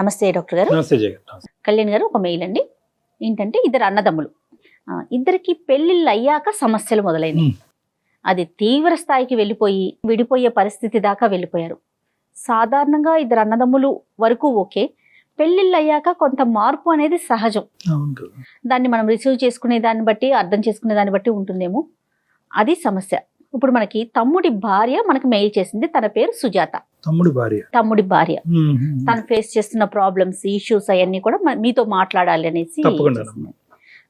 నమస్తే డాక్టర్ గారు. కళ్యాణ్ గారు ఒక మెయిల్ అండి. ఏంటంటే ఇద్దరు అన్నదమ్ములు. ఇద్దరికి పెళ్ళిళ్ళు అయ్యాక సమస్యలు మొదలైనవి. అది తీవ్ర స్థాయికి వెళ్ళిపోయి విడిపోయే పరిస్థితి దాకా వెళ్ళిపోయారు. సాధారణంగా ఇద్దరు అన్నదమ్ములు వరకు ఓకే. పెళ్ళిళ్ళు అయ్యాక కొంత మార్పు అనేది సహజం. దాన్ని మనం రిసీవ్ చేసుకునే దాన్ని బట్టి అర్థం చేసుకునే దాన్ని బట్టి ఉంటుందేమో. అది సమస్య. ఇప్పుడు మనకి తమ్ముడి భార్య మనకి మెయిల్ చేసింది. తన పేరు సుజాత. తమ్ముడు భార్య. తమ్ముడి భార్య. తను ఫేస్ చేస్తున్న ప్రాబ్లమ్స్ ఇష్యూస్ అవన్నీ కూడా మీతో మాట్లాడాలి అనేసి.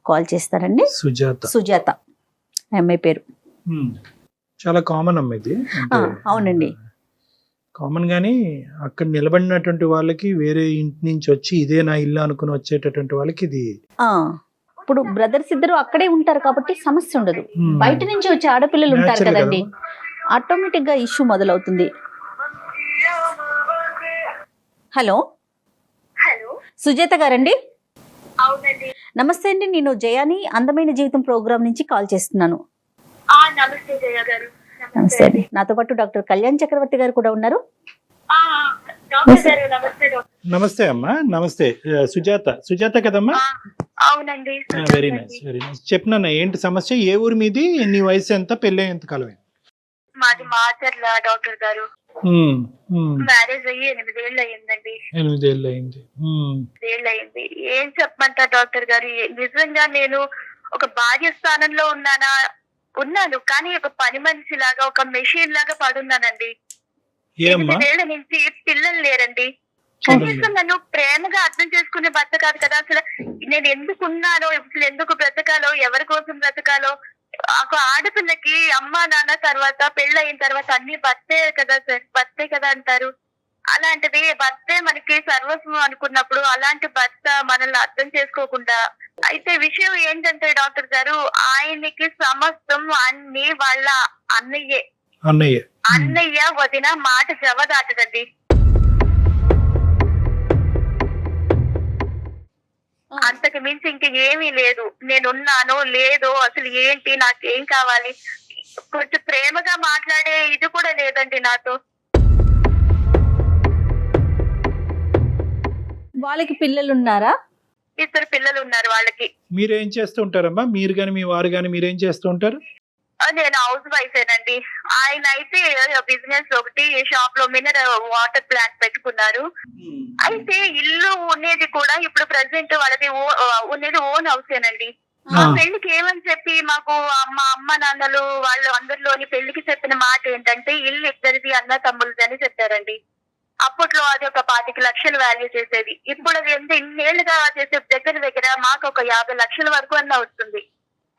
కాల్ చేస్తారండి. సుజాత. సుజాత. అమ్మాయి పేరు. చాలా కామన్ అమ్మ ఇది. అవునండి. కామన్ గానీ అక్కడ నిలబడినటువంటి వాళ్ళకి వేరే ఇంటి నుంచి వచ్చి ఇదే నా ఇల్లు అనుకుని వచ్చేటటువంటి వాళ్ళకి ఇది ఆ ఇప్పుడు బ్రదర్స్ ఇద్దరు అక్కడే ఉంటారు కాబట్టి సమస్య ఉండదు. ఉమ్, బయట నుంచి వచ్చే ఆడపిల్లలు ఉంటారు కదండి. ఆటోమేటిక్గా ఇష్యూ మొదలవుతుంది. హలో? హలో? సుజాత గారండి? అవునండి. నమస్తే అండి నేను జయాని. అందమైన జీవితం ప్రోగ్రామ్ నుంచి కాల్ చేస్తున్నాను. ఆ నమస్తే అండి. నాతో పాటు డాక్టర్ కళ్యాణ్ చక్రవర్తి గారు కూడా ఉన్నారు. ఆ, డాక్టర్ గారు నమస్తే అమ్మా నమస్తే. సుజాత. సుజాత కదమ్మా? అవునండి వెరీ నైస్ వెరీ నైస్ చెప్పినా ఏంటి సమస్య? ఏ ఊరి మీది? నీ వయసు ఎంత? పెళ్ళి ఎంత? కాలం మాది మాచర్ల డాక్టర్ గారు. మ్యారేజ్ అయ్యి ఎనిమిదేళ్ళు అయ్యిందండి. ఎనిమిదేళ్ళు అయింది. ఏళ్ళు అయింది. ఏం చెప్పమంటారు డాక్టర్ గారు? నిజంగా నేను ఒక భార్య స్థానంలో ఉన్నానా? ఉన్నాను కానీ ఒక పని మనిషి లాగా ఒక మెషిన్ లాగా పడున్నానండి. ఎనిమిదేళ్ళ నుంచి పిల్లలు లేరండి. కనీసం నన్ను ప్రేమగా అర్థం చేసుకునే భర్త కాదు కదా? అసలు నేను ఎందుకు ఉన్నానో అసలు ఎందుకు బ్రతకాలో ఎవరి కోసం బ్రతకాలో? ఒక ఆడపిల్లకి అమ్మ నాన్న తర్వాత పెళ్ళి అయిన తర్వాత అన్ని భర్తే కదా సార్? భర్తే కదా అంటారు. అలాంటిది భర్తే మనకి సర్వస్వం అనుకున్నప్పుడు అలాంటి భర్త మనల్ని అర్థం చేసుకోకుండా అయితే విషయం ఏంటంటే డాక్టర్ గారు ఆయనకి సమస్తం అన్ని వాళ్ళ అన్నయ్యే. అన్నయ్య. అన్నయ్య వదిన మాట జవదాటదండి అంతకు మించి ఇంక ఏమీ లేదు. నేనున్నాను లేదో అసలు ఏంటి నాకేం కావాలి? కొంచెం ప్రేమగా మాట్లాడే ఇది కూడా లేదండి నాతో. వాళ్ళకి పిల్లలు ఉన్నారా ఇద్దరు పిల్లలు ఉన్నారు వాళ్ళకి. మీరేం చేస్తూ ఉంటారమ్మా? మీరు కానీ మీ వారు కానీ మీరేం చేస్తూ ఉంటారు? నేను హౌస్ వైఫేనండి ఆయన అయితే బిజినెస్ ఒకటి షాప్లో మినరల్ వాటర్ ప్లాంట్ పెట్టుకున్నారు. అయితే ఇల్లు ఉండేది కూడా ఇప్పుడు ప్రెసెంట్ వాళ్ళది ఉండేది ఓన్ హౌసేనండి మా ఆ. పెళ్ళికి ఏమని చెప్పి మాకు మా అమ్మ నాన్నలు వాళ్ళు అందరిలోని పెళ్ళికి చెప్పిన మాట ఏంటంటే ఇల్లు ఇద్దరిది అన్న తమ్ముళ్ళది అని చెప్పారండి. అప్పట్లో అది ఒక పాతిక లక్షలు వాల్యూ చేసేది. ఇప్పుడు అది ఎంత ఇన్నేళ్ళుగా చేసే దగ్గర దగ్గర మాకు ఒక యాభై లక్షల వరకు అన్న వస్తుంది.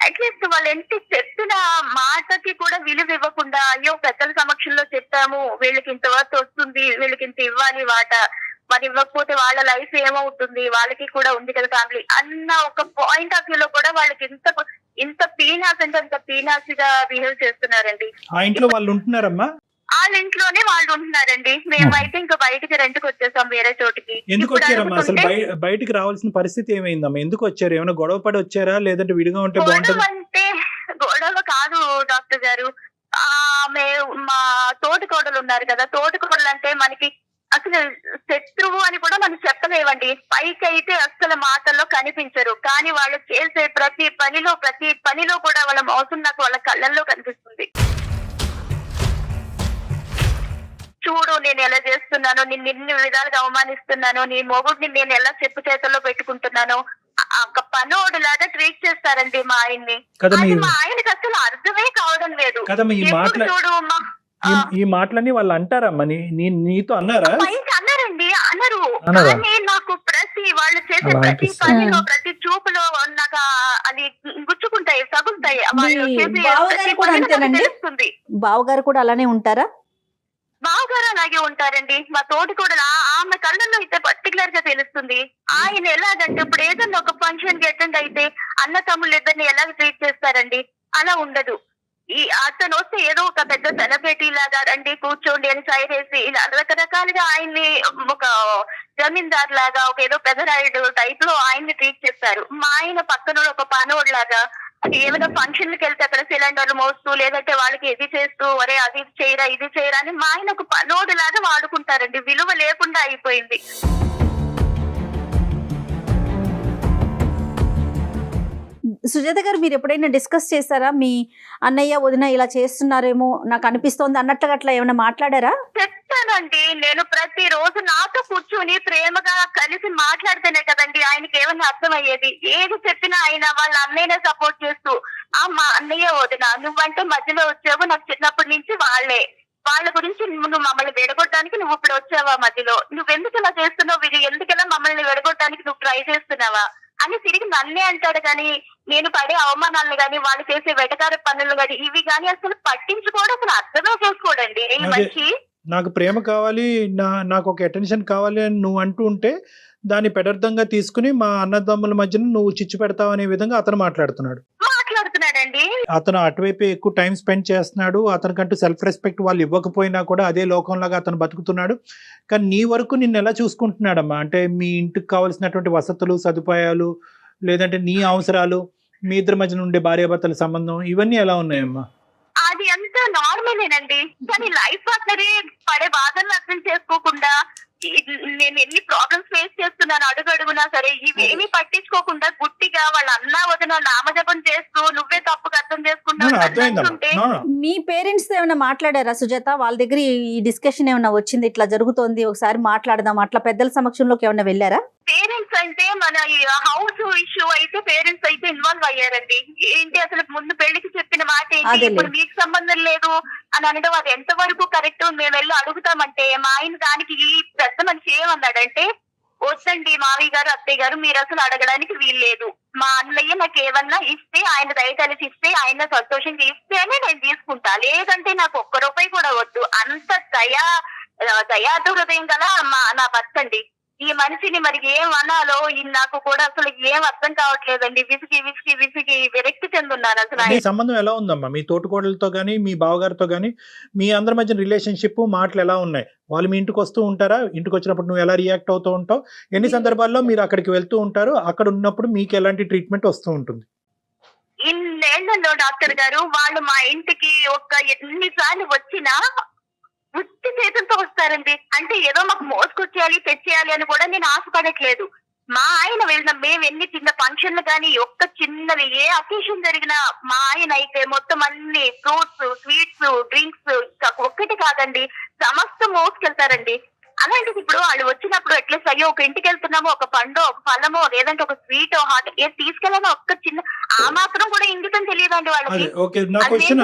అట్లీస్ట్ వాళ్ళు ఎంత చెప్పిన మాటకి కూడా విలువ ఇవ్వకుండా అయ్యో పెద్దల సమక్షంలో చెప్పాము వీళ్ళకి ఇంత వర్త్ వస్తుంది వీళ్ళకి ఇంత ఇవ్వాలి వాట. మరి ఇవ్వకపోతే వాళ్ళ లైఫ్ ఏమవుతుంది? వాళ్ళకి కూడా ఉంది కదా ఫ్యామిలీ అన్న ఒక పాయింట్ ఆఫ్ వ్యూ లో కూడా వాళ్ళకి ఇంత ఇంత పీనాస్ అంటే అంత పీనాసిగా బిహేవ్ చేస్తున్నారండి. ఆ ఇంట్లో వాళ్ళు ఉంటున్నారమ్మా? వాళ్ళ ఇంట్లోనే వాళ్ళు ఉంటున్నారండి. మేమైతే ఇంకా బయటికి రెంట్కి వచ్చేసాం వేరే చోటికి. ఎందుకు వచ్చారమ్మా? అసలు బయటికి రావాల్సిన పరిస్థితి ఏమైందమ్మా? ఎందుకు వచ్చారు? ఏమైనా గొడవ పడి వచ్చారా? లేదంటే విడిగా ఉంటే గొడవ అంటే గొడవ కాదు డాక్టర్ గారు. ఆమె మా తోటి కోడలు ఉన్నారు కదా తోటి కోడలు అంటే మనకి అసలు శత్రువు అని కూడా మనం చెప్పలేవండి పైకి అయితే అసలు మాటల్లో కనిపించరు. కానీ వాళ్ళు చేసే ప్రతి పనిలో ప్రతి పనిలో కూడా వాళ్ళ మోసం నాకు వాళ్ళ కళ్ళల్లో కనిపిస్తుంది. చూడు నేను ఎలా చేస్తున్నాను నిన్ను ఇన్ని విధాలుగా అవమానిస్తున్నాను నీ మొగుడిని నేను ఎలా చెప్పు చేతుల్లో పెట్టుకుంటున్నాను ఒక పనోడు లాగా ట్రీట్ చేస్తారండి మా ఆయన్ని. మా ఆయనకి అసలు అర్థమే కావడం లేదు. చూడు ఈ- మాటలన్నీ వాళ్ళు అంటారమ్మా నీతో అన్నారా? అన్నారండి అన్నారు? కానీ నాకు ప్రతి వాళ్ళు చేసే ప్రతి. పనిలో ప్రతి చూపులో నాకు అది గుచ్చుకుంటాయి తగులుతాయి. వాళ్ళు చేసే? తెలుస్తుంది. బావగారు కూడా అలానే ఉంటారా? బావగారు అలాగే ఉంటారండి. మా తోటి కూడా ఆమె కళ్ళల్లో అయితే పర్టికులర్గా తెలుస్తుంది. ఆయన ఎలాగంటే ఇప్పుడు ఏదన్నా ఒక ఫంక్షన్కి అటెండ్ అయితే అన్న తమ్ముళ్ళు ఇద్దరిని ఎలా ట్రీట్ చేస్తారండి? అలా ఉండదు. ఈ అతను వస్తే ఏదో ఒక పెద్ద సెలబ్రిటీ లాగా రండి కూర్చోండి అని సైడ్ చేసి ఇలా రకరకాలుగా ఆయన్ని ఒక జమీందార్ లాగా ఒక ఏదో పెదరాయుడు టైప్లో ఆయన్ని ట్రీట్ చేస్తారు. మా ఆయన పక్కన ఒక పనోడు లాగా ఏమైనా కి వెళ్తే అక్కడ సిలిండర్లు మోస్తూ లేదంటే వాళ్ళకి ఇది చేస్తూ ఒరే అది చేయరా ఇది చేయరా అని మా ఆయన ఒక పనోడు లాగా వాడుకుంటారండి. విలువ లేకుండా అయిపోయింది. సుజాత గారు మీరు ఎప్పుడైనా డిస్కస్ చేస్తారా మీ అన్నయ్య వదిన ఇలా చేస్తున్నారేమో నాకు అనిపిస్తోంది అన్నట్లుగా అట్లా ఏమైనా మాట్లాడారా? చెప్తానండి నేను ప్రతి రోజు నాతో కూర్చుని ప్రేమగా కలిసి మాట్లాడితేనే కదండి ఆయనకి ఏమైనా అర్థమయ్యేది. ఏది చెప్పినా ఆయన వాళ్ళ అన్నయ్యనే సపోర్ట్ చేస్తూ ఆ మా అన్నయ్య వదిన నువ్వంటే మధ్యలో వచ్చావు. నాకు చిన్నప్పటి నుంచి వాళ్ళే. వాళ్ళ గురించి నువ్వు మమ్మల్ని విడగొట్టడానికి నువ్వు ఇప్పుడు వచ్చావా మధ్యలో? నువ్వెందుకు ఇలా చేస్తున్నావు? వీరు ఎందుకలా మమ్మల్ని విడగొట్టడానికి నువ్వు ట్రై చేస్తున్నావా? అని తిరిగి నన్నే అంటాడు కానీ నేను పడే అవమానాలను గాని వాళ్ళు చేసే వెటకార పనులు గాని ఇవి గాని అసలు పట్టించుకోవడం అసలు అర్థమే చేసుకోడండి. మనిషి నాకు ప్రేమ కావాలి నా నాకు ఒక అటెన్షన్ కావాలి అని నువ్వు అంటూ ఉంటే దాన్ని పెడర్థంగా తీసుకుని మా అన్నదమ్ముల మధ్యన నువ్వు చిచ్చు పెడతావు అనే విధంగా అతను మాట్లాడుతున్నాడు. మాట్లాడుతున్నాడండి. అతను అటువైపు ఎక్కువ టైం స్పెండ్ చేస్తున్నాడు. అతనికంటూ సెల్ఫ్ రెస్పెక్ట్ వాళ్ళు ఇవ్వకపోయినా కూడా అదే లోకంలాగా అతను బతుకుతున్నాడు. కానీ నీ వరకు నిన్ను ఎలా చూసుకుంటున్నాడమ్మా? అంటే మీ ఇంటికి కావాల్సినటువంటి వసతులు సదుపాయాలు లేదంటే నీ అవసరాలు మీ ఇద్దరి మధ్యన ఉండే భార్యాభర్తల సంబంధం ఇవన్నీ ఎలా ఉన్నాయమ్మా? అది అంతా నార్మలేనండి కానీ లైఫ్ పార్ట్నరే పడే బాధలను అర్థం చేసుకోకుండా నేను ఎన్ని ప్రాబ్లమ్స్ ఫేస్ చేస్తున్నాను అడుగు అడుగునా సరే ఇవేమీ పట్టించుకోకుండా గుట్టిగా వాళ్ళ అన్న వదిన నామజపం చేస్తూ నువ్వే తప్పుగా అర్థం చేసుకుంటావు. మీ పేరెంట్స్తో ఏమైనా మాట్లాడారా సుజాత? వాళ్ళ దగ్గర ఈ- డిస్కషన్ ఏమైనా వచ్చింది? ఇట్లా జరుగుతోంది ఒకసారి మాట్లాడదాం అట్లా పెద్దల సమక్షంలోకి ఏమైనా వెళ్ళారా? అంటే మన హౌస్ ఇష్యూ అయితే పేరెంట్స్ అయితే ఇన్వాల్వ్ అయ్యారండి. ఏంటి అసలు ముందు పెళ్ళికి చెప్పిన మాట ఏంటి. ఇప్పుడు మీకు సంబంధం లేదు అని అనడం అది ఎంత వరకు కరెక్ట్ మేము వెళ్ళి అడుగుతామంటే మా ఆయన దానికి ఈ పెద్ద మనిషి ఏమన్నాడంటే వద్దండి మావయ్య గారు అత్తయ్య గారు మీరు అసలు అడగడానికి వీల్లేదు. మా అన్నయ్య నాకు ఏమన్నా ఇస్తే ఆయన దయ కలిసి ఇస్తే ఆయన సంతోషంగా ఇస్తేనే నేను తీసుకుంటా. లేదంటే నాకు ఒక్క రూపాయి కూడా వద్దు. అంత దయా దయార్థ హృదయం గల మా నా భర్త అండి. ఈ మనిషిని మరి ఏం అనాలో ఈ నాకు కూడా అసలు ఏం అర్థం కావట్లేదండి. విసిగి విసిగి విసిగి విరక్తి చెందున్నాను అసలు మీ సంబంధం ఎలా ఉందమ్మా? మీ తోటికోడలతో కానీ మీ బావగారితో కానీ మీ అందరి మధ్య రిలేషన్షిప్ మాటలు ఎలా ఉన్నాయి? వాళ్ళు మీ ఇంటికి వస్తూ ఉంటారా? ఇంటికి వచ్చినప్పుడు నువ్వు ఎలా రియాక్ట్ అవుతూ ఉంటావు? ఎన్ని సందర్భాల్లో మీరు అక్కడికి వెళ్తూ ఉంటారు? అక్కడ ఉన్నప్పుడు మీకు ఎలాంటి ట్రీట్మెంట్ వస్తూ ఉంటుంది? ఇన్నేళ్ళలో డాక్టర్ గారు వాళ్ళు మా ఇంటికి ఒక ఎన్నిసార్లు వచ్చినా ఉత్తి చేతులతో వస్తారండి. అంటే ఏదో మాకు మోసుకొచ్చేయాలి తెచ్చేయాలి అని కూడా నేను ఆశపడట్లేదు. మా ఆయన వెళ్ళిన మేము ఎన్ని చిన్న ఫంక్షన్లు కానీ ఒక్క చిన్నవి ఏ అకేషన్ జరిగినా మా ఆయన అయితే మొత్తం అన్ని ఫ్రూట్స్ స్వీట్స్ డ్రింక్స్ ఒక్కటి కాదండి సమస్తం మోసుకెళ్తారండి. అలాంటిది ఇప్పుడు వాళ్ళు వచ్చినప్పుడు అట్లీస్ట్ అయ్యో ఒక ఇంటికి వెళ్తున్నామో ఒక పండో ఒక ఫలమో లేదంటే ఒక స్వీట్ హాట్ ఏది తీసుకెళ్ళాలో ఒక్క చిన్న ఆ మాత్రం కూడా ఇంగితం తెలియదండి వాళ్ళకి. ఓకే నా క్వశ్చన్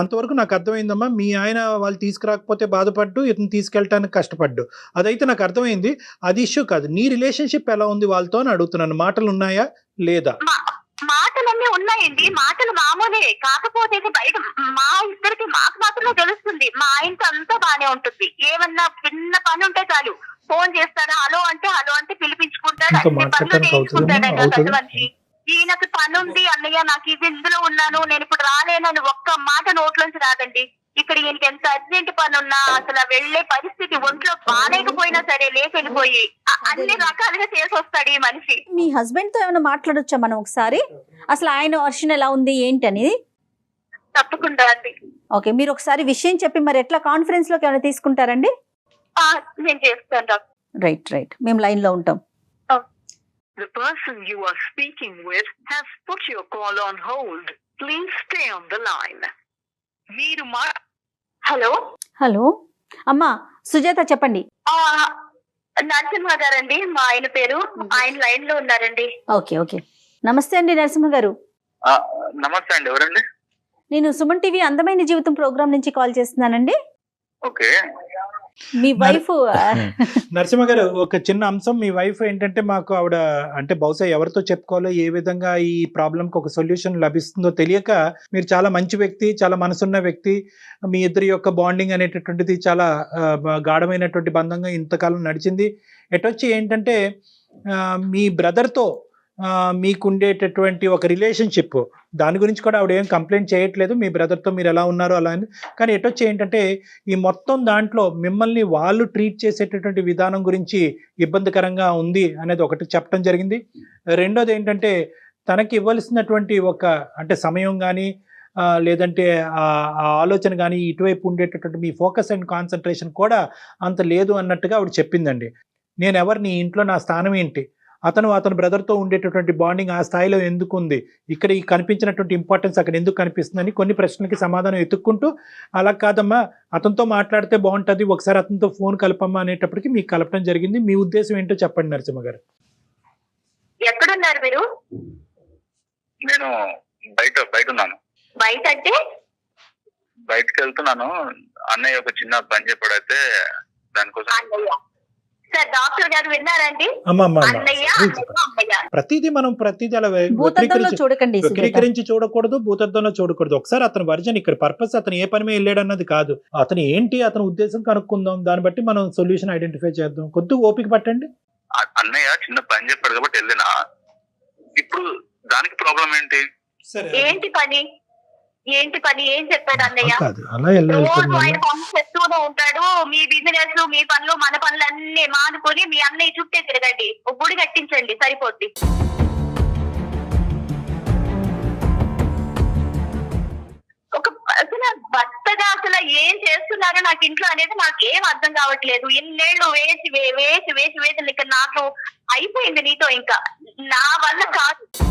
అంతవరకు నాకు అర్థమైందమ్మా. మీ ఆయన వాళ్ళు తీసుకురాకపోతే బాధపడ్డు ఇతను తీసుకెళ్ళటానికి కష్టపడ్డు. అదైతే నాకు అర్థమైంది. అది ఇష్యూ కాదు. నీ రిలేషన్షిప్ ఎలా ఉంది వాళ్ళతో అని అడుగుతున్నాను. మాటలు ఉన్నాయా లేదా మా- మాటలన్నీ ఉన్నాయండి. మాటలు మామూలే. కాకపోతే బయట మా ఇద్దరికి మాకు మాత్రమే తెలుస్తుంది. మా ఆయనతో అంతా బానే ఉంటుంది. ఏమన్నా చిన్న పని ఉంటే చాలు. ఫోన్ చేస్తారా? హలో అంటే హలో అంటే పిలిపించుకుంటాడు. అన్ని పనులు పెద్ద అవుతుందా? మనిషి ఈయనకు పని ఉంది అన్నయ్య నాకు ఇది ఇందులో ఉన్నాను. నేను ఇప్పుడు రాలేనని ఒక్క మాట నోట్లోంచి రాదండి. ఇక్కడ ఈయనకి ఎంత అర్జెంట్ పని ఉన్నా అసలు వెళ్ళే పరిస్థితి ఒంట్లో బాగాలేకపోయినా సరే అ- అన్ని రకాలుగా చేసి వస్తాడు ఈ మనిషి. మీ హస్బెండ్తో ఏమైనా మాట్లాడొచ్చా మనం ఒకసారి? అసలు ఆయన వర్షన్ ఎలా ఉంది ఏంటి అనేది? తప్పకుండా అండి. ఓకే మీరు ఒకసారి విషయం చెప్పి మరి ఎట్లా కాన్ఫరెన్స్లోకి ఏమైనా తీసుకుంటారండి? ఆ, నేను చేస్తాను డాక్టర్. Right right. మేము లైన్లో ఉంటాం The person you are speaking with has put your call on hold. Please stay on the line. మీరు మా హలో? హలో. అమ్మా సుజాత చెప్పండి. ఆ, నరసింహ గారండి మా ఆయన పేరు. ఆయన లైన్లో ఉన్నారండి. Okay okay. నమస్తే అండి నరసింహ గారు. ఆ, నమస్తే అండి ఎవరండి? నేను సుమన్ టీవీ అందమైన జీవితం ప్రోగ్రామ్ నుంచి కాల్ చేస్తున్నానండి. ఓకే. మీ వైఫ్ నరసింహ గారు ఒక చిన్న అంశం. మీ వైఫ్ ఏంటంటే మాకు ఆవిడ అంటే బహుశా ఎవరితో చెప్పుకోవాలో ఏ విధంగా ఈ ప్రాబ్లంకి ఒక సొల్యూషన్ లభిస్తుందో తెలియక మీరు చాలా మంచి వ్యక్తి చాలా మనసున్న వ్యక్తి మీ ఇద్దరి యొక్క బాండింగ్ అనేటటువంటిది చాలా గాఢమైనటువంటి బంధంగా ఇంతకాలం నడిచింది. ఎటొచ్చి ఏంటంటే మీ బ్రదర్తో మీకు ఉండేటటువంటి ఒక రిలేషన్షిప్ దాని గురించి కూడా ఆవిడ ఏం కంప్లైంట్ చేయట్లేదు. మీ బ్రదర్తో మీరు ఎలా ఉన్నారో అలా అని. కానీ ఎటొచ్చి ఏంటంటే ఈ మొత్తం దాంట్లో మిమ్మల్ని వాళ్ళు ట్రీట్ చేసేటటువంటి విధానం గురించి ఇబ్బందికరంగా ఉంది అనేది ఒకటి చెప్పడం జరిగింది. రెండోది ఏంటంటే తనకి ఇవ్వాల్సినటువంటి ఒక అంటే సమయం కానీ లేదంటే ఆ ఆలోచన కానీ ఇటువైపు ఉండేటటువంటి మీ ఫోకస్ అండ్ కాన్సన్ట్రేషన్ కూడా అంత లేదు అన్నట్టుగా ఆవిడ చెప్పిందండి. నేను ఎవరిని ఇంట్లో నా స్థానం ఏంటి? అతను అతని బ్రదర్తో ఉండేటటువంటి బాండింగ్ ఆ స్థాయిలో ఎందుకు ఉంది ఇక్కడ ఈ కనిపించినటువంటి ఇంపార్టెన్స్ అక్కడ ఎందుకు కనిపిస్తుందని కొన్ని ప్రశ్నలకి సమాధానం ఎత్తుక్కుంటూ అలా కాదమ్మా అతనితో మాట్లాడితే బాగుంటుంది ఒకసారి అతనితో ఫోన్ కలపమ్మా అనేటప్పటికి మీకు కలపడం జరిగింది. మీ ఉద్దేశం ఏంటో చెప్పండి నరసింహ గారు. ఎక్కడున్నారు మీరు? నేను బయట బయట ఉన్నాను బయట అంటే బయటకు వెళ్తున్నాను అన్నయ్య ఒక చిన్న పని చెప్పాడైతే దానికోసం డాక్టర్ గారు విన్నారండి? ప్రతిదీ మనం ప్రతిదీ అలా చూడకండి. వక్రీకరించి చూడకూడదు భూతద్దంలో చూడకూడదు. ఒకసారి అతని వర్జన్ ఇక్కడ పర్పస్ అతను ఏ పని మీద వెళ్ళాడు అన్నది కాదు. అతను ఏంటి అతని ఉద్దేశం కనుక్కుందాం దాన్ని బట్టి మనం సొల్యూషన్ ఐడెంటిఫై చేద్దాం. కొద్దిగా ఓపిక పట్టండి. అన్నయ్య చిన్న పని చెప్పాడు కాబట్టి వెళ్ళినా. ఇప్పుడు దానికి ప్రాబ్లం ఏంటి? సరే. ఏంటి పని? ఏంటి పని? ఏం చెప్పాడు అన్నయ్య? కాదు అలా రోజు ఉంటాడు. మీ బిజినెస్ మీ పనులు మన పనులు అన్ని మానుకొని మీ అన్నయ్య చుట్టే తిరగండి. ఒక గుడి కట్టించండి సరిపోద్ది. ఒక అసలు భర్తగా అసలు ఏం చేస్తున్నారో నాకు ఇంట్లో అనేది నాకు ఏం అర్థం కావట్లేదు. ఎన్నేళ్ళు వేసి వే- వేసి వేసి వేసి ఇక నాకు అయిపోయింది నీతో ఇంకా. నా వల్ల కాదు.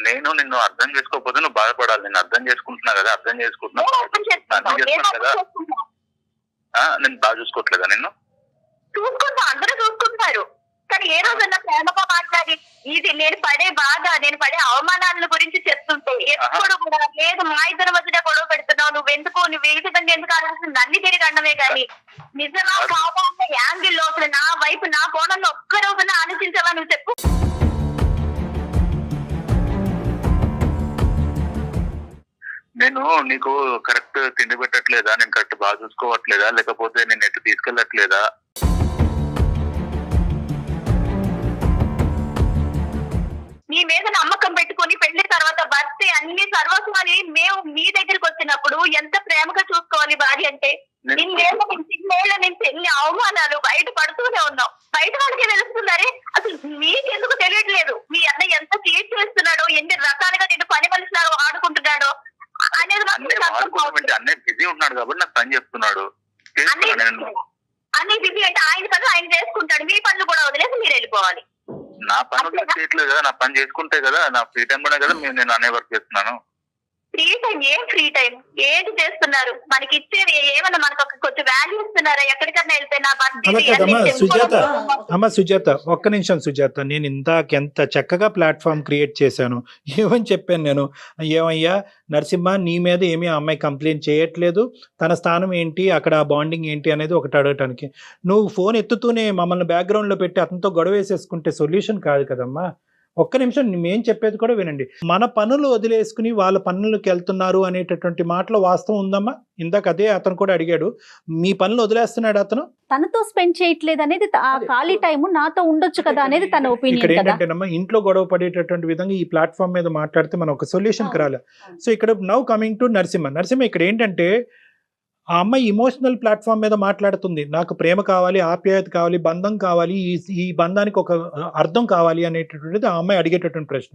నేను నిన్ను అర్థం చేసుకోకపోతే నువ్వు బాధపడాలి. నేను అర్థం చేసుకుంటున్నా కదా అర్థం చేసుకుంటున్నా. నేను అర్థం కదా. బాగా చూసుకోవట్లేదా నిన్ను? చూసుకుంటా. అందరూ చూసుకుంటారు కానీ ఏ రోజన్నా ప్రేమగా మాట్లాడి ఇది నేను పడే బాధ నేను పడే అవమానాల గురించి చెప్తుంటే ఎప్పుడు కూడా లేదు మా ఇద్దరి మధ్యన గొడవ పెడుతున్నావు నువ్వు ఎందుకు నువ్వు ఏ విధంగా ఎందుకు ఆలోచిస్తుంది అన్ని తిరిగి అన్నమే కానీ నిజమా కాదా యాంగిల్లో అసలు నా వైపు నా కోణంలో ఒక్క రోజున ఆలోచించావా నువ్వు చెప్పు. నేను నీకు కరెక్ట్ తిండి పెట్టట్లేదా? నేను కరెక్ట్ బాగా చూసుకోవట్లేదా? లేకపోతే నేను ఎటు తీసుకెళ్ళట్లేదా? నీ మీద నమ్మకం పెట్టుకొని పెళ్ళి తర్వాత భర్త అన్ని సర్వస్వాన్ని మేము మీ దగ్గరికి వచ్చినప్పుడు ఎంత ప్రేమగా చూసుకోవాలి భార్య అంటే? నేను ఇన్నేళ్ళ నుంచి ఇన్నేళ్ళ నుంచి ఎన్ని అవమానాలు బయట పడుతూనే ఉన్నాం బయట వాళ్ళకే తెలుస్తుందరే అసలు మీకెందుకు తెలియట్లేదు? మీ అన్న ఎంత చీట్ చేస్తున్నాడో ఎన్ని రకాలుగా నేను పని మనుషులాగా ఆడుకుంటున్నాడో అనేది మాకు అన్నయ్య అర్థం వాడుకోవడం కావట్లేదు. అన్నయ్య బిజీ ఉన్నాడు కాబట్టి నాకు పని చెప్తున్నాడు. అన్ని బిజీ. అంటే ఆయన పనులు ఆయన చేసుకుంటాడు. మీ పనులు కూడా వదిలేసి మీరు వెళ్ళిపోవాలి. నా పని చేయట్లేదు కదా. నా పని చేసుకుంటే కదా నా ఫ్రీ టైం కూడా కదా నేను అనే వర్క్ చేస్తున్నాను. ఫ్రీ టైం ఏం ఫ్రీ టైం ఏది చేస్తున్నారు? మనకి ఇచ్చేది ఏమన్నా మనకు ఒక కొంచెం వాల్యూ ఇస్తున్నారా? ఎక్కడికన్నా వెళ్తే నా సుజాత. అమ్మ సుజాత ఒక్క నిమిషం సుజాత. నేను ఇందాక ఎంత చక్కగా ప్లాట్ఫామ్ క్రియేట్ చేశాను. ఏమని చెప్పాను నేను? ఏమయ్యా నరసింహ నీ మీద ఏమీ ఆ అమ్మాయి కంప్లైంట్ చేయట్లేదు. తన స్థానం ఏంటి? అక్కడ ఆ బాండింగ్ ఏంటి అనేది ఒకటి అడగటానికి. నువ్వు ఫోన్ ఎత్తుతూనే మమ్మల్ని బ్యాక్గ్రౌండ్లో పెట్టి అతనితో గొడవ వేసేసుకుంటే సొల్యూషన్ కాదు కదమ్మా. ఒక్క నిమిషం మేము చెప్పేది కూడా వినండి. మన పనులు వదిలేసుకుని వాళ్ళ పనులకు వెళ్తున్నారు అనేటటువంటి మాటలో వాస్తవం ఉందమ్మా? ఇందాక అదే అతను కూడా అడిగాడు. మీ పనులు వదిలేస్తున్నాడు అతను? తనతో స్పెండ్ చేయట్లేదు అనేది ఆ ఖాళీ టైం నాతో ఉండొచ్చు కదా అనేది తన ఇక్కడ ఒపీనియన్ కదా. ఏంటంటేనమ్మా ఇంట్లో గొడవ పడేటటువంటి విధంగా ఈ ప్లాట్ఫామ్ మీద మాట్లాడితే మనం ఒక సొల్యూషన్. రాలే. సో ఇక్కడ now coming to Narasimha. Narasimha ఇక్కడ ఏంటంటే ఆ అమ్మాయి ఇమోషనల్ ప్లాట్ఫామ్ మీద మాట్లాడుతుంది. నాకు ప్రేమ కావాలి ఆప్యాయత కావాలి బంధం కావాలి ఈ ఈ బంధానికి ఒక అర్థం కావాలి అనేటటువంటిది ఆ అమ్మాయి అడిగేటటువంటి ప్రశ్న.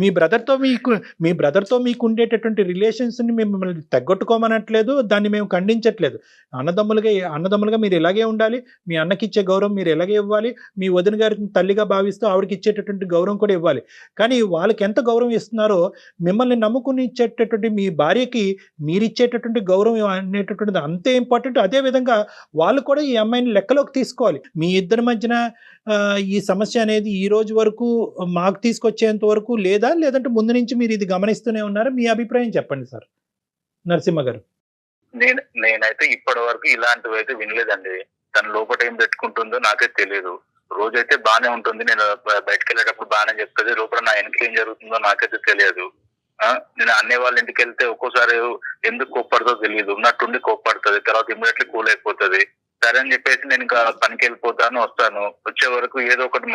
మీ బ్రదర్తో మీకు మీ బ్రదర్తో మీకు ఉండేటటువంటి రిలేషన్స్ని మిమ్మల్ని తగ్గొట్టుకోమనట్లేదు దాన్ని మేము ఖండించట్లేదు. అన్నదమ్ములుగా అన్నదమ్ములుగా మీరు ఇలాగే ఉండాలి మీ అన్నకి ఇచ్చే గౌరవం మీరు ఎలాగే ఇవ్వాలి మీ వదిన గారిని తల్లిగా భావిస్తూ ఆవిడకి ఇచ్చేటటువంటి గౌరవం కూడా ఇవ్వాలి. కానీ వాళ్ళకి ఎంత గౌరవం ఇస్తున్నారో మిమ్మల్ని నమ్ముకుని ఇచ్చేటటువంటి మీ భార్యకి మీరు ఇచ్చేటటువంటి గౌరవం అనేటటువంటిది అంతే ఇంపార్టెంట్. అదే విధంగా వాళ్ళు కూడా ఈ అమ్మాయిని లెక్కలోకి తీసుకోవాలి. మీ ఇద్దరి మధ్యన ఈ సమస్య అనేది ఈ రోజు వరకు మాకు తీసుకొచ్చేంత వరకు లేదా లేదంటే ముందు నుంచి మీరు ఇది గమనిస్తూనే ఉన్నారా? మీ అభిప్రాయం చెప్పండి సార్. నరసింహ గారు. నేను నేనైతే ఇప్పటి వరకు ఇలాంటివి అయితే వినలేదండి. తన లోపల ఏం పెట్టుకుంటుందో నాకే తెలియదు రోజైతే బానే ఉంటుంది. నేను బయటకు వెళ్ళేటప్పుడు బాగానే చెప్తుంది. లోపల నా వెనక ఏం జరుగుతుందో నాకైతే తెలియదు. ఆ, నేను అన్నయ్య వాళ్ళ ఇంటికి వెళ్తే ఒక్కోసారి ఎందుకు కోప్పడుతో తెలియదు ఉన్నట్టుండి కోప్పడుతుంది. తర్వాత ఇమ్మీడియట్లీ కూల్ అయిపోతుంది సరే అని చెప్పేసి నేను ఇంకా పనికి వెళ్ళిపోతాను వస్తాను. వచ్చే వరకు ఏదో ఒకటి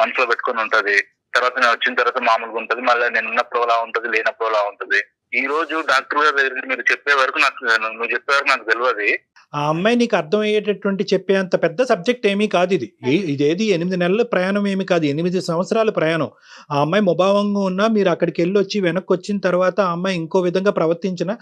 మనసులో పెట్టుకొని ఉంటది. తర్వాత నేను వచ్చిన తర్వాత మామూలుగా ఉంటది. మళ్ళీ నేను ఉన్నప్పుడు అలా ఉంటది లేనప్పుడు అలా ఉంటది. ఈ రోజు డాక్టర్ గారి మీరు చెప్పే వరకు నాకు నువ్వు చెప్పే వరకు నాకు తెలియదు ఆ అమ్మాయి నీకు అర్థమయ్యేటటువంటి చెప్పేంత పెద్ద సబ్జెక్ట్ ఏమీ కాదు ఇది. ఇదేది ఎనిమిది నెలల ప్రయాణం ఏమి కాదు ఎనిమిది సంవత్సరాల ప్రయాణం. ఆ అమ్మాయి ముభావంగా ఉన్నా మీరు అక్కడికి వెళ్ళి వచ్చి వెనక్కి వచ్చిన తర్వాత ఆ అమ్మాయి ఇంకో విధంగా ప్రవర్తించిన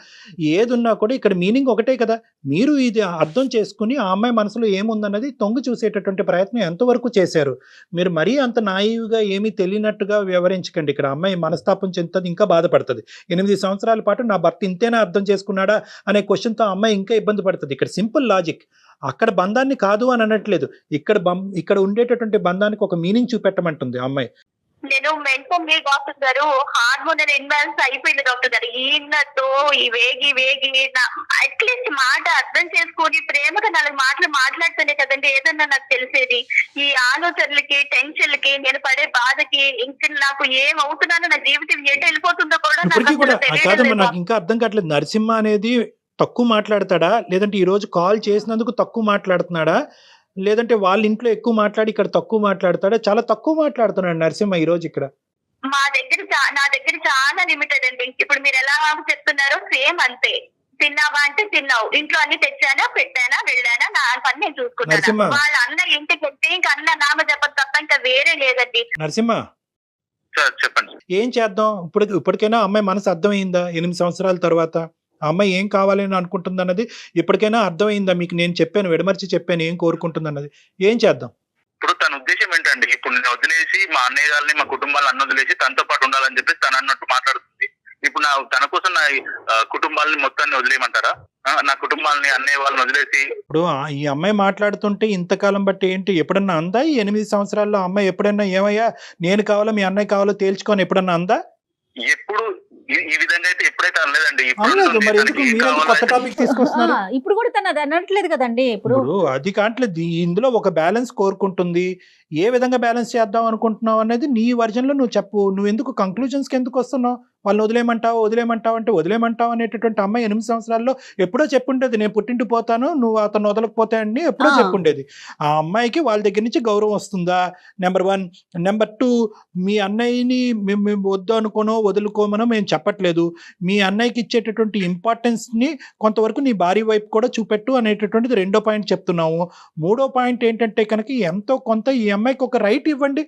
ఏదున్నా కూడా ఇక్కడ మీనింగ్ ఒకటే కదా. మీరు ఇది అర్థం చేసుకుని ఆ అమ్మాయి మనసులో ఏముందన్నది తొంగి చూసేటటువంటి ప్రయత్నం ఎంతవరకు చేశారు? మీరు మరీ అంత నాయివ్గా ఏమీ తెలియనట్టుగా వివరించకండి ఇక్కడ అమ్మాయి మనస్తాపం చెందుతుంది ఇంకా బాధపడుతుంది. ఎనిమిది సంవత్సరాలు పాటు నా భర్త ఇంతేనా అర్థం చేసుకున్నాడా అనే క్వశ్చన్తో అమ్మాయి ఇంకా ఇబ్బంది పడుతుంది. ఇక్కడ సింపుల్ లాజిక్. అక్కడ బంధాన్ని కాదు అని అనట్లేదు. ఇక్కడ బం ఇక్కడ ఉండేటటువంటి బంధానికి ఒక మీనింగ్ చూపెట్టమంటుంది అమ్మాయి. నేను మెంటల్లీ డాక్టర్ గారు హార్మోనల్ ఇన్బ్యాలెన్స్ అయిపోయింది డాక్టర్ గారు. ఈయనతో ఈ వేగి వేగి అట్లీస్ట్ మాట అర్థం చేసుకొని ప్రేమగా నాలుగు మాటలు మాట్లాడితేనే కదండి ఏదన్నా నాకు తెలిసేది. ఈ ఆలోచనలకి టెన్షన్లకి నేను పడే బాధకి ఇంకా నాకు ఏం అవుతున్నానో నా జీవితం ఎటు వెళ్ళిపోతుందో కూడా నాకు. నాకు ఇంకా అర్థం కావట్లేదు. నరసింహ అనేది తక్కువ మాట్లాడతాడా? లేదంటే ఈ రోజు కాల్ చేసినందుకు తక్కువ మాట్లాడుతున్నాడా? లేదంటే వాళ్ళ ఇంట్లో ఎక్కువ మాట్లాడి ఇక్కడ తక్కువ మాట్లాడతాడా? చాలా తక్కువ మాట్లాడుతున్నాడు నరసింహ ఈ రోజు ఇక్కడ. మా దగ్గర నా దగ్గర చాలా లిమిటెడ్ అండి. ఇప్పుడు మీరు ఎలా చెప్తున్నారో సేమ్ అంతే. తిన్నావా అంటే తిన్నావు. ఇంట్లో అన్ని తెచ్చానా పెట్టానా వెళ్ళానా? నా పని నేను చూసుకున్నాను నరసింహ. వాళ్ళ అన్న ఇంటికి వెళ్తే ఇంకా అన్న నామ చెప్పదు తప్ప ఇంకా వేరే లేదండి. నరసింహ. సార్ చెప్పండి. ఏం చేద్దాం? ఇప్పుడు ఇప్పటికైనా అమ్మాయి మనసు అర్థమైందా? ఎనిమిది సంవత్సరాల తర్వాత. ఆ అమ్మాయి ఏం కావాలని అనుకుంటుంది అన్నది ఇప్పటికైనా అర్థమైందా? మీకు నేను చెప్పాను విడమర్చి చెప్పాను ఏం కోరుకుంటుంది అన్నది ఏం చేద్దాం? ఇప్పుడు తన ఉద్దేశం ఏంటండి? ఇప్పుడు నేను వదిలేసి మా అన్నయ్య గారిని మా కుటుంబాలను అన్న వదిలేసి తనతో పాటు ఉండాలని చెప్పేసి తను అన్నట్టు మాట్లాడుతుంది. ఇప్పుడు నా తన కోసం నా కుటుంబాలని మొత్తాన్ని వదిలేయమంటారా? నా కుటుంబాలని అన్నయ్య వాళ్ళని వదిలేసి ఇప్పుడు ఈ అమ్మాయి మాట్లాడుతుంటే ఇంతకాలం బట్టి ఏంటి? ఎప్పుడన్నా అందా? ఈ ఎనిమిది సంవత్సరాల్లో అమ్మాయి ఎప్పుడన్నా ఏమయ్యా? నేను కావాలో? మీ అన్నయ్య కావాలో తేల్చుకొని ఎప్పుడన్నా అందా? ఎప్పుడు ఈ- ఈ విధంగా అయితే ఎప్పుడైతే అనలేదండి ఇప్పుడు కూడా తను అది అనట్లేదు కదండి ఇప్పుడు అది కావట్లేదు ఇందులో ఒక బ్యాలెన్స్ కోరుకుంటుంది. ఏ విధంగా బ్యాలెన్స్ చేద్దాం అనుకుంటున్నావు అనేది నీ version లో నువ్వు చెప్పు. నువ్వు ఎందుకు కంక్లూజన్స్కి ఎందుకు వస్తున్నావు? వాళ్ళని వదిలేయమంటావు వదిలేయమంటావు అంటే వదిలేయమంటావు అనేటటువంటి అమ్మాయి ఎనిమిది సంవత్సరాల్లో ఎప్పుడో చెప్పుండేది. నేను పుట్టింటి పోతాను నువ్వు అతను వదలకపోతే అని ఎప్పుడో. చెప్పుండేది. ఆ అమ్మాయికి వాళ్ళ దగ్గర నుంచి గౌరవం వస్తుందా? నెంబర్ వన్ నెంబర్ టూ మీ అన్నయ్యని మేము మేము వద్దు అనుకోనో వదులుకోమనో మేము చెప్పట్లేదు. మీ అన్నయ్యకి ఇచ్చేటటువంటి ఇంపార్టెన్స్ని కొంతవరకు నీ భార్య వైపు కూడా చూపెట్టు అనేటటువంటిది రెండో పాయింట్ చెప్తున్నాము. మూడో పాయింట్ ఏంటంటే కనుక ఎంతో కొంత ఈ అమ్మాయికి ఒక రైట్ ఇవ్వండి.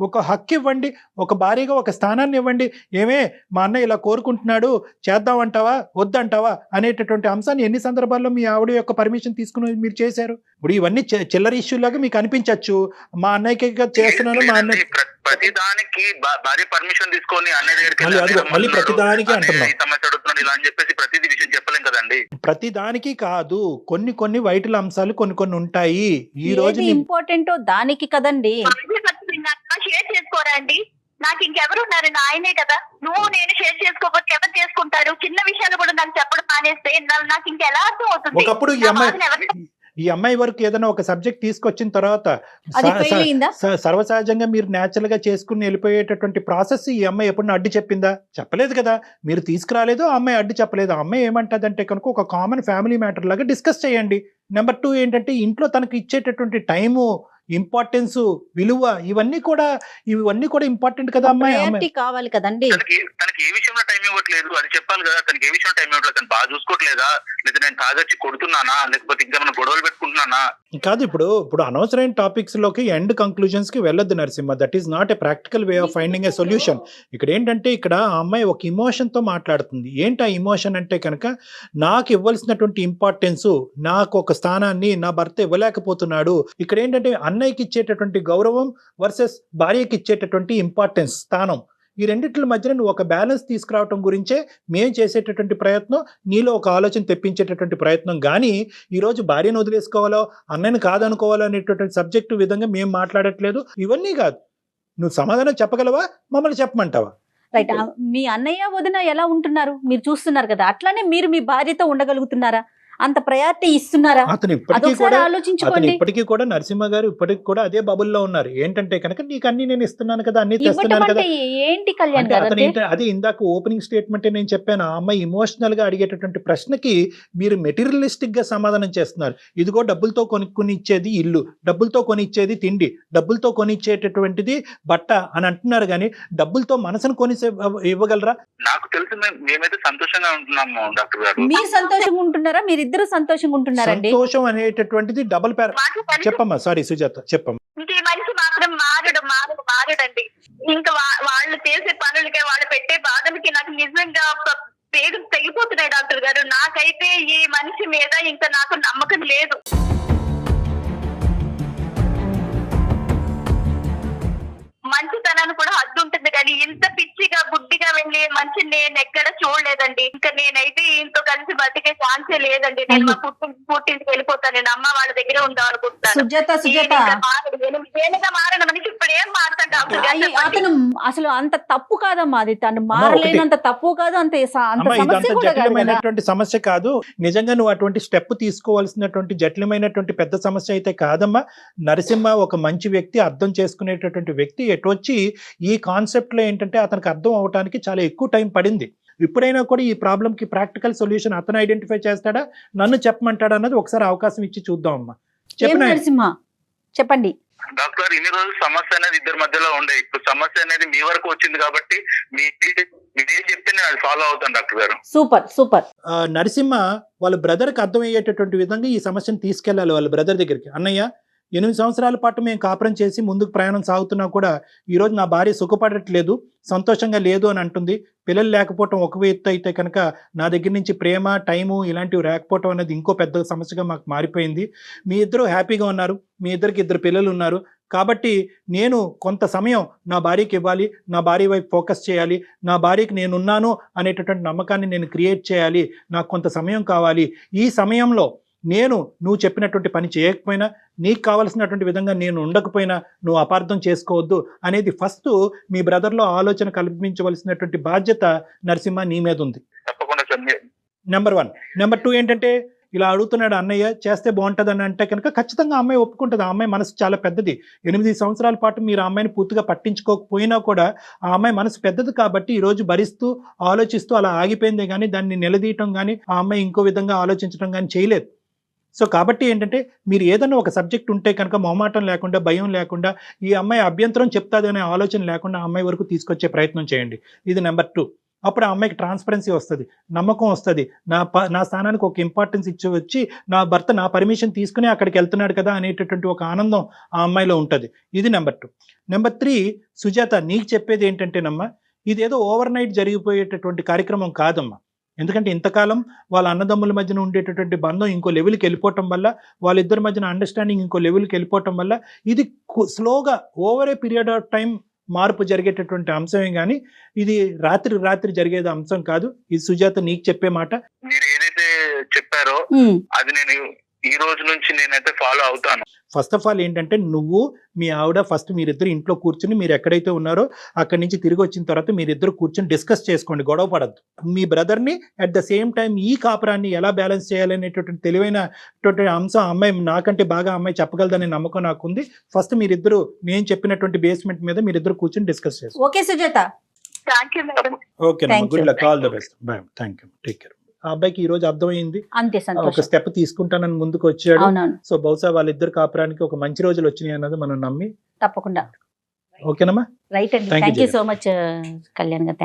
ఒక హక్కు ఇవ్వండి ఒక భార్యగా ఒక స్థానాన్ని ఇవ్వండి ఏమే మా అన్నయ్య ఇలా కోరుకుంటున్నాడు చేద్దామంటావా వద్దంటావా అనేటటువంటి అంశాన్ని ఎన్ని సందర్భాల్లో మీ ఆవిడ యొక్క పర్మిషన్ తీసుకుని మీరు చేశారు? ఇప్పుడు ఇవన్నీ చిల్లర ఇష్యూ లాగా మీకు అనిపించవచ్చు మా అన్నయ్యకి చేస్తున్నాను మా అన్నయ్య లేదండి, ప్ర- ప్రతి దానికి భా- భార్య పర్మిషన్ తీసుకొని అన్నయ్య దగ్గరికి మళ్ళీ వెళ్ళి అదిగో, అన్నయ్య మళ్ళీ రమ్మన్నాడు, ప్రతి దానికి అన్నయ్య అంటున్నావు. ఈ సమస్య అడుగుతున్నాడు ఇలా అని చెప్పేసి ప్రతిదీ విషయం చెప్పలేం కదండి. ప్రతి దానికి కాదు కొన్ని కొన్ని వైటల్ అంశాలు కొన్ని కొన్ని ఉంటాయి. ఈ రోజు ఇంపార్టెంటో దానికి కదండి. షేర్ చేసుకోరా అండి? నాకు ఇంకెవరు ఉన్నారు? నా ఆయనే కదా. నువ్వు నేను షేర్ చేసుకోకపోతే ఎవరు చేసుకుంటారు? చిన్న విషయాలు కూడా నాకు చెప్పడం మానేస్తే నాకు ఇంకెలా అర్థం అవుతుంది? ఒకప్పుడు ఈ అమ్మాయి అమ్మాయి వరకు ఏదైనా ఒక సబ్జెక్ట్ తీసుకొచ్చిన తర్వాత సర్వసహజంగా మీరు న్యాచురల్గా చేసుకుని వెళ్ళిపోయేటటువంటి ప్రాసెస్ ఈ అమ్మాయి ఎప్పుడు అడ్డు చెప్పిందా? చెప్పలేదు కదా. మీరు తీసుకురాలేదు ఆ అమ్మాయి అడ్డు చెప్పలేదు. ఆ అమ్మాయి ఏమంటదంటే కనుక ఒక కామన్ ఫ్యామిలీ మ్యాటర్ లాగా డిస్కస్ చేయండి. నెంబర్ టూ ఏంటంటే ఇంట్లో తనకు ఇచ్చేటటువంటి టైము ఇంపార్టెన్స్ విలువ ఇవన్నీ కూడా ఇవన్నీ కూడా ఇంపార్టెంట్ కదా అమ్మాయి కావాలి కదండి. తనకి ఏ విషయంలో టైం ఇవ్వట్లేదు. అది చెప్పాలి కదా తనకి ఏ విషయంలో టైం ఇవ్వట్లేదు. తను బాగా చూసుకోవట్లేదా? లేదా నేను తాగొచ్చి కొడుతున్నానా? లేకపోతే ఇంకేమైనా గొడవలు పెట్టుకుంటున్నానా? కాదు ఇప్పుడు ఇప్పుడు అనవసరమైన టాపిక్స్లోకి ఎండ్ కంక్లూజన్స్కి వెళ్ళొద్దు Narasimha. That is not a practical way of finding a solution ఇక్కడ ఏంటంటే ఇక్కడ ఆ అమ్మాయి ఒక emotion తో మాట్లాడుతుంది. ఏంటి ఆ ఇమోషన్ అంటే కనుక నాకు ఇవ్వాల్సినటువంటి ఇంపార్టెన్స్ నాకు ఒక స్థానాన్ని నా భర్త ఇవ్వలేకపోతున్నాడు. ఇక్కడ ఏంటంటే అన్నయ్యకి ఇచ్చేటటువంటి గౌరవం వర్సెస్ భార్యకి ఇచ్చేటటువంటి ఇంపార్టెన్స్ స్థానం. ఈ రెండిట్ల మధ్యన నువ్వు ఒక బ్యాలెన్స్ తీసుకురావటం గురించే మేము చేసేటటువంటి ప్రయత్నం నీలో ఒక ఆలోచన తెప్పించేటటువంటి ప్రయత్నం. కానీ ఈరోజు భార్యను వదిలేసుకోవాలో అన్నయ్యని కాదనుకోవాలో అనేటటువంటి సబ్జెక్టు విధంగా మేము మాట్లాడట్లేదు. ఇవన్నీ కాదు. నువ్వు సమాధానం చెప్పగలవా? మమ్మల్ని చెప్పమంటావా? రైట్. మీ అన్నయ్య వదిన ఎలా ఉంటున్నారు? మీరు చూస్తున్నారు కదా అట్లానే మీరు మీ భార్యతో ఉండగలుగుతున్నారా? అంత ప్రయారిటీ ఇస్తున్నారా? అతను ఇప్పటికీ కూడా అతను ఆలోచించుకోండి ఇప్పటికీ కూడా నరసింహ గారు ఇప్పటికి కూడా అదే బబుల్లో ఉన్నారు. ఏంటంటే కనుక నీకు అన్ని నేను ఇస్తున్నాను కదా అన్ని తెస్తున్నాను కదా. ఏంటి కళ్యాణ్ అతను అదే ఇందాక ఓపెనింగ్ స్టేట్మెంట్ నేను చెప్పాను ఆ అమ్మాయి ఇమోషనల్గా అడిగేటటువంటి ప్రశ్నకి మీరు మెటీరియలిస్టిక్గా సమాధానం చేస్తున్నారు. ఇదిగో డబ్బులతో కొనుక్కుని ఇచ్చేది ఇల్లు డబ్బులతో కొని ఇచ్చేది తిండి డబ్బులతో కొని ఇచ్చేటటువంటిది బట్ట అని అంటున్నారు కానీ డబ్బులతో మనసును కొని ఇవ్వగలరా? నాకు తెలిసి మేము- మేమైతే సంతోషంగా ఉంటున్నాము డాక్టర్ గారు. మీరు సంతోషంగా ఉంటున్నారా? మీరిద్దరు సంతోషంగా ఉంటున్నారండి? సంతోషం అనేటటువంటిది డబుల్ పేర చెప్పమ్మా సారీ సుజాత చెప్పమ్మా. ఇంక ఈ మనిషి మాత్రం మారడు మారడు మారడండి. ఇంకా వాళ్ళు చేసే పనులకి వాళ్ళు పెట్టే బాధలకి నాకు నిజంగా ఒక పేరు తెగిపోతున్నాయి డాక్టర్ గారు. నాకైతే ఈ మనిషి మీద ఇంకా నాకు నమ్మకం లేదు. మంచితనాన్ని కూడా హద్దు ఉంటుంది కానీ ఇంత పిచ్చిగా గుడ్డిగా వెళ్ళి మంచి నేను ఎక్కడ చూడలేదండి. ఇంకా నేనైతే ఇంతో కలిసి బతికే ఛాన్సే లేదండి. నేను మా పుట్టి పుట్టింటికి వెళ్ళిపోతాను. నేను అమ్మ వాళ్ళ దగ్గరే ఉందాం అనుకుంటున్నాను సుజాత మారిన. మనిషి ఇప్పుడు ఏం. అతను అసలు అంత తప్పు కాదమ్మా అది. తను మారలేనంత తప్పు కాదు. అంత జటిలమైనటువంటి సమస్య కాదు. నిజంగా నువ్వు అటువంటి స్టెప్ తీసుకోవాల్సినటువంటి జటిలమైనటువంటి పెద్ద సమస్య అయితే కాదమ్మా. నరసింహ ఒక మంచి వ్యక్తి అర్థం చేసుకునేటటువంటి వ్యక్తి ఎటు వచ్చి ఈ కాన్సెప్ట్లో ఏంటంటే అతనికి అర్థం అవడానికి చాలా ఎక్కువ టైం పడింది. ఇప్పుడైనా కూడా ఈ ప్రాబ్లం కి ప్రాక్టికల్ సొల్యూషన్ అతను ఐడెంటిఫై చేస్తాడా? నన్ను చెప్పమంటాడా అన్నది ఒకసారి అవకాశం ఇచ్చి చూద్దాం అమ్మా. నరసింహ? చెప్పండి. డాక్టర్ గారు ఇన్ని రోజులు సమస్య అనేది ఇద్దరి మధ్యలో ఉండే. ఇప్పుడు సమస్య అనేది మీ వరకు వచ్చింది కాబట్టి మీ మీరేం చెప్తే నేను అది ఫాలో అవుతాను డాక్టర్ గారు. Super super. నరసింహ వాళ్ళ బ్రదర్కి అర్థమయ్యేటటువంటి విధంగా ఈ సమస్యను తీసుకెళ్ళాలి వాళ్ళ బ్రదర్ దగ్గరికి. అన్నయ్య ఎనిమిది సంవత్సరాల పాటు మేము కాపురం చేసి ముందుకు ప్రయాణం సాగుతున్నా కూడా ఈరోజు నా భార్య సుఖపడట్లేదు సంతోషంగా లేదు అని అంటుంది. పిల్లలు లేకపోవటం ఒక ఎత్తు అయితే కనుక నా దగ్గర నుంచి ప్రేమ టైము ఇలాంటివి లేకపోవటం అనేది ఇంకో పెద్ద సమస్యగా మాకు మారిపోయింది. మీ ఇద్దరు హ్యాపీగా ఉన్నారు మీ ఇద్దరికి ఇద్దరు పిల్లలు ఉన్నారు. కాబట్టి నేను కొంత సమయం నా భార్యకి ఇవ్వాలి నా భార్య వైపు ఫోకస్ చేయాలి నా భార్యకి నేనున్నాను అనేటటువంటి నమ్మకాన్ని నేను క్రియేట్ చేయాలి నాకు కొంత సమయం కావాలి. ఈ సమయంలో నేను నువ్వు చెప్పినటువంటి పని చేయకపోయినా నీకు కావలసినటువంటి విధంగా నేను ఉండకపోయినా నువ్వు అపార్థం చేసుకోవద్దు అనేది ఫస్ట్ మీ బ్రదర్లో ఆలోచన కల్పించవలసినటువంటి బాధ్యత నరసింహ నీ మీద ఉంది. నెంబర్ వన్ నెంబర్ టూ ఏంటంటే ఇలా అడుగుతున్నాడు అన్నయ్య చేస్తే బాగుంటుంది అని అంటే కనుక ఖచ్చితంగా అమ్మాయి ఒప్పుకుంటుంది. ఆ అమ్మాయి మనసు చాలా పెద్దది. ఎనిమిది సంవత్సరాల పాటు మీరు ఆ అమ్మాయిని పూర్తిగా పట్టించుకోకపోయినా కూడా ఆ అమ్మాయి మనసు పెద్దది కాబట్టి ఈ రోజు భరిస్తూ ఆలోచిస్తూ అలా ఆగిపోయిందే కానీ దాన్ని నిలదీయటం కానీ ఆ అమ్మాయి ఇంకో విధంగా ఆలోచించడం కానీ చేయలేదు. సో కాబట్టి ఏంటంటే మీరు ఏదైనా ఒక సబ్జెక్ట్ ఉంటే కనుక మొహమాటం లేకుండా భయం లేకుండా ఈ అమ్మాయి అభ్యంతరం చెప్తాది అనే ఆలోచన లేకుండా ఆ అమ్మాయి వరకు తీసుకొచ్చే ప్రయత్నం చేయండి. ఇది నెంబర్ టూ అప్పుడు ఆ అమ్మాయికి ట్రాన్స్పరెన్సీ వస్తుంది నమ్మకం వస్తుంది. నా ప నా స్థానానికి ఒక ఇంపార్టెన్స్ ఇచ్చి వచ్చి నా భర్త నా పర్మిషన్ తీసుకుని అక్కడికి వెళ్తున్నాడు కదా అనేటటువంటి ఒక ఆనందం ఆ అమ్మాయిలో ఉంటుంది. ఇది number two number three Sujatha నీకు చెప్పేది ఏంటంటేనమ్మా ఇదేదో ఓవర్ నైట్ జరిగిపోయేటటువంటి కార్యక్రమం కాదమ్మా. ఎందుకంటే ఇంతకాలం వాళ్ళ అన్నదమ్ముల మధ్యన ఉండేటటువంటి బంధం ఇంకో లెవెల్కి వెళ్ళిపోవటం వల్ల వాళ్ళిద్దరి మధ్యన అండర్స్టాండింగ్ ఇంకో లెవెల్కి వెళ్ళిపోవటం వల్ల ఇది స్లోగా over a period of time మార్పు జరిగేటటువంటి అంశమే కానీ ఇది రాత్రి రాత్రి జరిగేది అంశం కాదు. ఇది సుజాత నీకు చెప్పే మాట. మీరు ఏదైతే చెప్పారో అది నేను ఈ రోజు నుంచి నేనైతే ఫాలో అవుతాను. ఫస్ట్ ఆఫ్ ఆల్ ఏంటంటే నువ్వు మీ ఆవిడ ఫస్ట్ మీరిద్దరు ఇంట్లో కూర్చుని మీరు ఎక్కడైతే ఉన్నారో అక్కడి నుంచి తిరిగి వచ్చిన తర్వాత మీరిద్దరు కూర్చొని డిస్కస్ చేసుకోండి గొడవ పడద్దు. మీ బ్రదర్ని అట్ ద సేమ్ టైం ఈ కాపురాన్ని ఎలా బ్యాలెన్స్ చేయాలనేటటువంటి తెలివైనటువంటి అంశం అమ్మాయి నాకంటే బాగా అమ్మాయి చెప్పగలదనే నమ్మకం నాకు ఉంది ఫస్ట్ మీరిద్దరు నేను చెప్పినటువంటి బేస్మెంట్ మీద మీరిద్దరు కూర్చొని డిస్కస్ చేసుకోండి. Okay Sujatha. Thank you madam okay good. Luck all the best bye thank you take care ఆ అబ్బాయికి ఈ రోజు అర్థమైంది. అంతే ఒక స్టెప్ తీసుకుంటానని ముందుకు వచ్చాడు సో బహుశా వాళ్ళిద్దరు కాపురానికి ఒక మంచి రోజులు వచ్చినాయి అన్నది మనం నమ్మి. తప్పకుండా. ఓకేనమ్మా? రైట్ అండి. Thank you. So much Kalyan గారు.